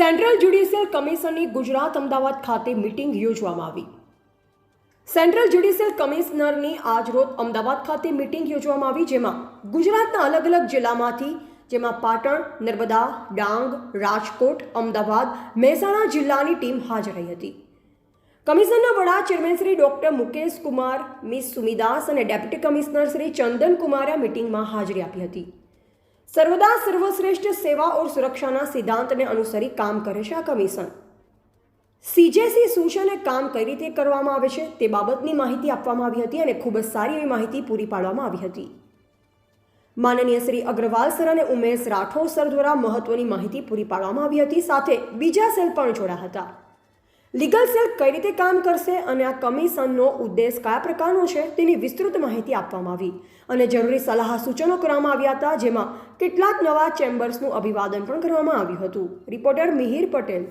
Central judicial કમિશનની ગુજરાત અમદાવાદ ખાતે meeting યોજવામાં આવી. સેન્ટ્રલ જ્યુડિશિયલ કમિશનરની આજરોજ અમદાવાદ ખાતે મિટિંગ યોજવામાં આવી, જેમાં ગુજરાતના અલગ અલગ જિલ્લામાંથી, જેમાં પાટણ, નર્મદા, ડાંગ, રાજકોટ, અમદાવાદ, મહેસાણા જિલ્લાની ટીમ હાજર રહી હતી. કમિશનના વડા chairman Shri doctor Mukesh Kumar, miss Sumidas અને ડેપ્યુટી કમિશનર શ્રી ચંદન કુમારે મિટિંગમાં હાજરી આપી હતી. સર્વદા સર્વશ્રેષ્ઠ સેવા ઓર સુરક્ષાના સિદ્ધાંતને અનુસરી કામ કરે છે આ કમિશન સીજેસી શું છે અને કામ કઈ રીતે કરવામાં આવે છે તે બાબતની માહિતી આપવામાં આવી હતી અને ખૂબ જ સારી એવી માહિતી પૂરી પાડવામાં આવી હતી માનનીય શ્રી અગ્રવાલ સર અને ઉમેશ રાઠોડ સર દ્વારા મહત્વની માહિતી પૂરી પાડવામાં આવી હતી સાથે બીજા સેલ પણ જોડા હતા લીગલ સેલ કઈ રીતે કામ કરશે અને આ કમિશનનો ઉદ્દેશ કયા પ્રકારનો છે તેની વિસ્તૃત માહિતી આપવામાં આવી. અને જરૂરી સલાહ સૂચનો કરવામાં આવ્યા હતા, જેમાં કેટલાક નવા ચેમ્બર્સનું અભિવાદન પણ કરવામાં આવ્યું હતું. રિપોર્ટર મિહિર પટેલ.